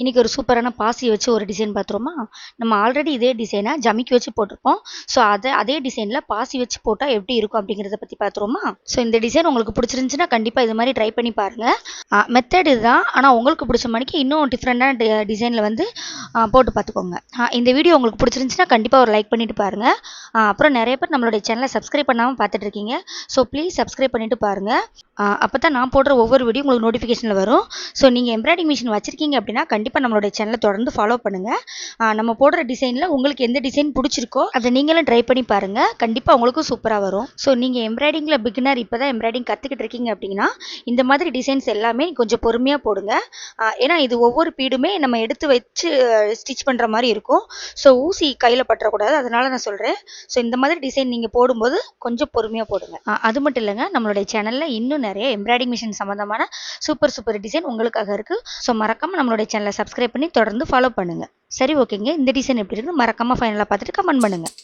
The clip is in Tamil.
இன்றைக்கி ஒரு சூப்பரான பாசி வச்சு ஒரு டிசைன் பார்த்துருமா நம்ம ஆல்ரெடி இதே டிசைனை ஜமிக்கி வச்சு போட்டிருப்போம். ஸோ அதை அதே டிசைனில் பாசி வச்சு போட்டால் எப்படி இருக்கும் அப்படிங்கிறத பற்றி பார்த்துருவோமா ஸோ இந்த டிசைன் உங்களுக்கு பிடிச்சிருந்துச்சுன்னா கண்டிப்பாக இது மாதிரி ட்ரை பண்ணி பாருங்கள் மெத்தட் இதுதான். ஆனால் உங்களுக்கு பிடிச்ச மணிக்கு இன்னும் டிஃப்ரெண்டான டிசைனில் வந்து போட்டு பார்த்துக்கோங்க இந்த வீடியோ உங்களுக்கு பிடிச்சிருந்துச்சுன்னா கண்டிப்பாக ஒரு லைக் பண்ணிட்டு பாருங்கள் அப்புறம் நிறைய பேர் நம்மளுடைய சேனலை சப்ஸ்கிரைப் பண்ணாமல் பார்த்துட்டு இருக்கீங்க ஸோ ப்ளீஸ் சப்ஸ்கிரைப் பண்ணிட்டு பாருங்கள் அப்போ தான் நான் போடுற ஒவ்வொரு வீடியோ உங்களுக்கு நோட்டிஃபிகேஷனில் வரும். ஸோ நீங்கள் எம்ப்ராய்டிங் மிஷின் வச்சுருக்கீங்க அப்படின்னா கண்டிப்பாக கண்டிப்பாக நம்மளுடைய சேனலை தொடர்ந்து ஃபாலோ பண்ணுங்கள் நம்ம போடுற டிசைனில் உங்களுக்கு எந்த டிசைன் பிடிச்சிருக்கோ அதை நீங்களும் ட்ரை பண்ணி பாருங்கள் கண்டிப்பாக உங்களுக்கும் சூப்பராக வரும். ஸோ நீங்கள் எம்ப்ராய்டிங்கில் பிகினர் இப்போ தான் எம்ப்ராய்டிங் கற்றுக்கிட்டு இருக்கீங்க அப்படின்னா இந்த மாதிரி டிசைன்ஸ் எல்லாமே கொஞ்சம் பொறுமையாக போடுங்க. ஏன்னா இது ஒவ்வொரு பீடுமே நம்ம எடுத்து வச்சு ஸ்டிச் பண்ணுற மாதிரி இருக்கும். ஸோ ஊசி கையில் பற்றக்கூடாது அதனால் நான் சொல்கிறேன் ஸோ இந்த மாதிரி டிசைன் நீங்கள் போடும்போது கொஞ்சம் பொறுமையாக போடுங்க. அது மட்டும் இல்லைங்க நம்மளுடைய சேனலில் இன்னும் நிறைய எம்ப்ராய்டிங் மிஷின் சம்மந்தமான சூப்பர் சூப்பர் டிசைன் உங்களுக்காக இருக்குது ஸோ மறக்காமல் நம்மளுடைய சேனலை சப்ஸ்கிரைப் பண்ணி தொடர்ந்து ஃபாலோ பண்ணுங்கள் சரி ஓகேங்க இந்த டிசைன் எப்படி இருக்குது மறக்காமல் ஃபைனலாக பார்த்துட்டு கமெண்ட் பண்ணுங்கள்